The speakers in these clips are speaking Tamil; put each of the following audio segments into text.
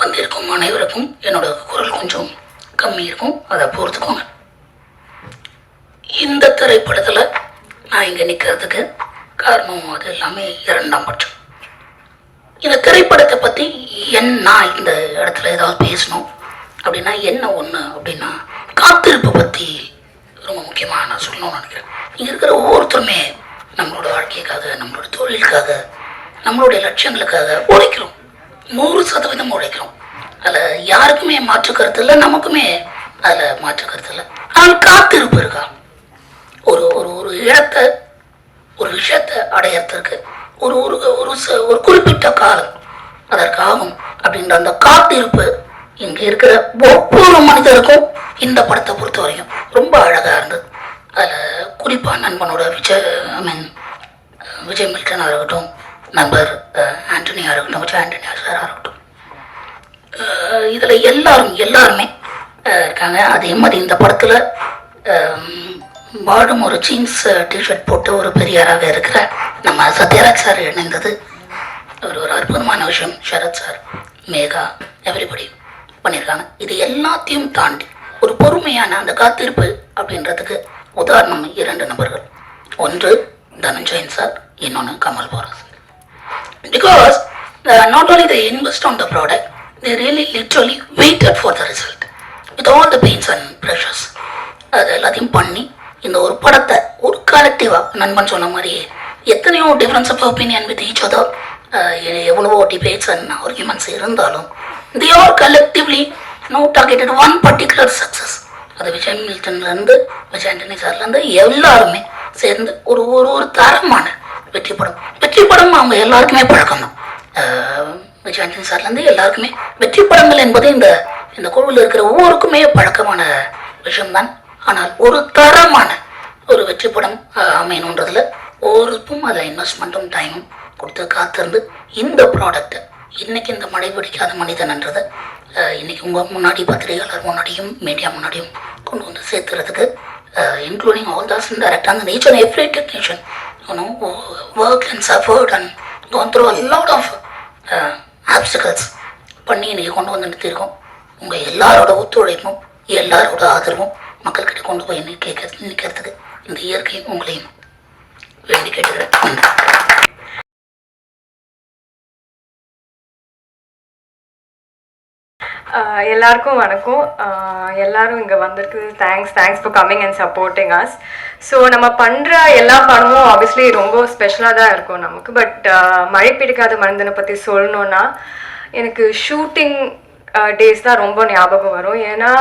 வந்திருக்கும் அனைவருக்கும் என்னோட குரல் கொஞ்சம் கம்மி இருக்கும். அதை பொறுத்துக்கோங்க. இந்த திரைப்படத்தில் நான் இங்கே நிற்கிறதுக்கு காரணம் அது எல்லாமே இரண்டாம் பட்சம். இந்த திரைப்படத்தை பற்றி என் நான் இந்த இடத்துல ஏதாவது பேசணும்? அப்படின்னா என்ன ஒன்று அப்படின்னா காத்திருப்பு பற்றி ரொம்ப முக்கியமாக நான் சொல்லணும்னு நினைக்கிறேன். இங்கே இருக்கிற ஒவ்வொருத்தருமே நம்மளோட வாழ்க்கைக்காக நம்மளோட தொழிலுக்காக நம்மளுடைய லட்சியங்களுக்காக உழைக்கிறோம். நூறு சதவீதம் உழைக்கிறோம். அதில் யாருக்குமே மாற்று கருத்து இல்லை நமக்குமே அதில் மாற்று கருத்து இல்லை. ஆனால் காத்திருப்பு இருக்கா ஒரு ஒரு ஒரு இடத்தை ஒரு விஷயத்தை அடையறதுக்கு ஒரு ஒரு ஒரு ச- ஒரு குறிப்பிட்ட காலம் அதற்கு ஆகும் அப்படின்ற அந்த காத்திருப்பு இங்கே இருக்கிற ஒவ்வொரு மனிதருக்கும் இந்த படத்தை பொறுத்த வரைக்கும் ரொம்ப அழகாக இருந்தது. அதில் குறிப்பாக நண்பனோட விஜய் ஐ மீன் விஜய் மில்டன் இருக்கட்டும் நண்பர் ஆண்டனியாக இருக்கட்டும் விஜய் ஆண்டனியா சாராக இருக்கட்டும் இதில் எல்லாரும் எல்லாருமே இருக்காங்க. அதே மாதிரி இந்த படத்தில் பாடும் ஒரு ஜீன்ஸ் டிஷர்ட் போட்டு ஒரு பெரியாராக இருக்கிற நம்ம சத்யராஜ் சார் இணைந்தது. ஒரு ஒரு அற்புதமான விஷயம். சரத் சார் மேகா எவ்ரிபடி பண்ணியிருக்காங்க. இது எல்லாத்தையும் தாண்டி ஒரு பொறுமையான அந்த காத்திருப்பு அப்படின்றதுக்கு உதாரணம் இரண்டு நபர்கள். ஒன்று தனஞ்சயன் சார் இன்னொன்று Kamal Bohra. Because uh, not only they invest on the product, they really literally waited for the result with all the pains and pressures. அது எல்லாத்தையும் பண்ணி இந்த ஒரு படத்தை ஒரு கலெக்டிவாக நண்பன் சொன்ன மாதிரியே எத்தனையோ difference of opinion with each other எவ்வளவோ டிபேட்ஸ் அண்ட் ஆர்குமெண்ட்ஸ் இருந்தாலும் the are collectively no targeted one particular success அது விஜய் மில்டன்லேருந்து விஜய் ஆண்டனி சார்லேருந்து எல்லாருமே சேர்ந்து ஒரு ஒரு ஒரு தரமான வெற்றி படம் வெற்றி படம் அவங்க எல்லாருக்குமே பழக்கம் தான் சார்லேருந்து எல்லாருக்குமே வெற்றி படங்கள் என்பது இந்த இந்த குழுவில் இருக்கிற ஒவ்வொருக்குமே பழக்கமான விஷயம்தான். ஆனால் ஒரு தரமான ஒரு வெற்றி படம் அமையணுன்றதில் ஒவ்வொருக்கும் அதில் இன்வெஸ்ட்மெண்ட்டும் டைமும் கொடுத்து காத்திருந்து இந்த ப்ராடக்ட்டை இன்னைக்கு இந்த மழை பிடிக்காத மனிதன்ன்றதை இன்னைக்கு உங்கள் முன்னாடி பத்திரிகையாளர் முன்னாடியும் மீடியா முன்னாடியும் கொண்டு வந்து சேர்த்துறதுக்கு இன்க்ளூடிங் ஆல் தாஸ் டைரக்ட் அந்த nature every technician you know work and suffered and gone through a lot of uh, obstacles பண்ணி நீங்கள் கொண்டு வந்து நிறுத்தியிருக்கோம். உங்கள் எல்லாரோட ஒத்துழைப்பும் எல்லாரோட ஆதரவும் மக்கள்கிட்ட கொண்டு போய் நிற்க நிற்கிறதுக்கு இந்த இயற்கையும் உங்களையும் வேண்டி கேட்டுக்கிறேன். எல்லாருக்கும் வணக்கம். எல்லாரும் இங்கே வந்திருக்கு. Thanks thanks for coming and supporting us so நம்ம பண்ணுற எல்லா படமும் ஆப்வியஸ்லி ரொம்ப ஸ்பெஷலாக தான் இருக்கும் நமக்கு. பட் மழை பிடிக்காத மனிதனை பற்றி சொல்லணுன்னா எனக்கு ஷூட்டிங் டேஸ் தான் ரொம்ப ஞாபகம் வரும். ஏன்னா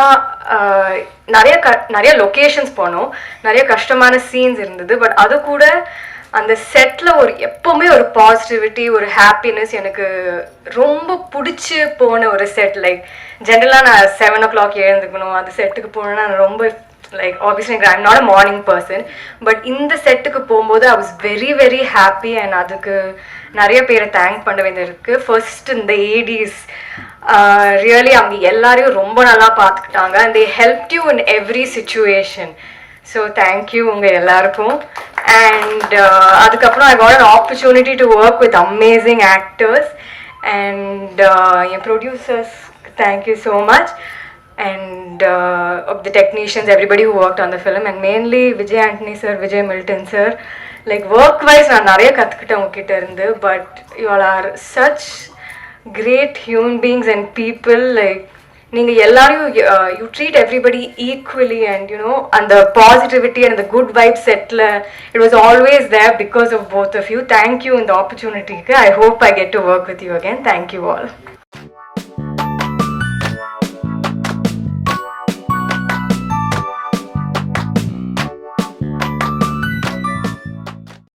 நிறைய க நிறைய லொக்கேஷன்ஸ் போனோம். நிறைய கஷ்டமான சீன்ஸ் இருந்தது. பட் அது கூட அந்த செட்டில் ஒரு எப்போவுமே ஒரு பாசிட்டிவிட்டி ஒரு ஹாப்பினஸ் எனக்கு ரொம்ப பிடிச்சி போன ஒரு செட் லைக் ஜென்ரலாக நான் செவன் ஓ கிளாக் எழுந்துக்கணும். அந்த செட்டுக்கு போனேன்னா நான் ரொம்ப like obviously I'm not a morning person but இந்த செட்டுக்கு போகும்போது I was very very happy and அதுக்கு நிறைய பேரை தேங்க் பண்ண வேண்டியது இருக்குது ஃபர்ஸ்ட் இந்த ஏடிஸ் ரியலி அவங்க எல்லாரையும் ரொம்ப நல்லா பார்த்துக்கிட்டாங்க. And they help you in every situation so thank you உங்கள் எல்லாருக்கும். அண்ட் அதுக்கப்புறம் I got an opportunity to work with amazing actors and N producers thank you so much and uh, of the technicians, everybody who worked on the film, and mainly Vijay Antony sir, Vijay Milton sir. Like work wise, நான் நிறைய கற்றுக்கிட்டேன் உங்ககிட்ட இருந்து but you all are such great human beings and people like நீங்கள் எல்லாரையும் you treat everybody equally and you know அந்த பாசிட்டிவிட்டி அண்ட் அந்த good vibe settle it was always there because of both of you thank you இந்த ஆப்பர்ச்சுனிட்டிக்கு I hope I get to work with you again thank you all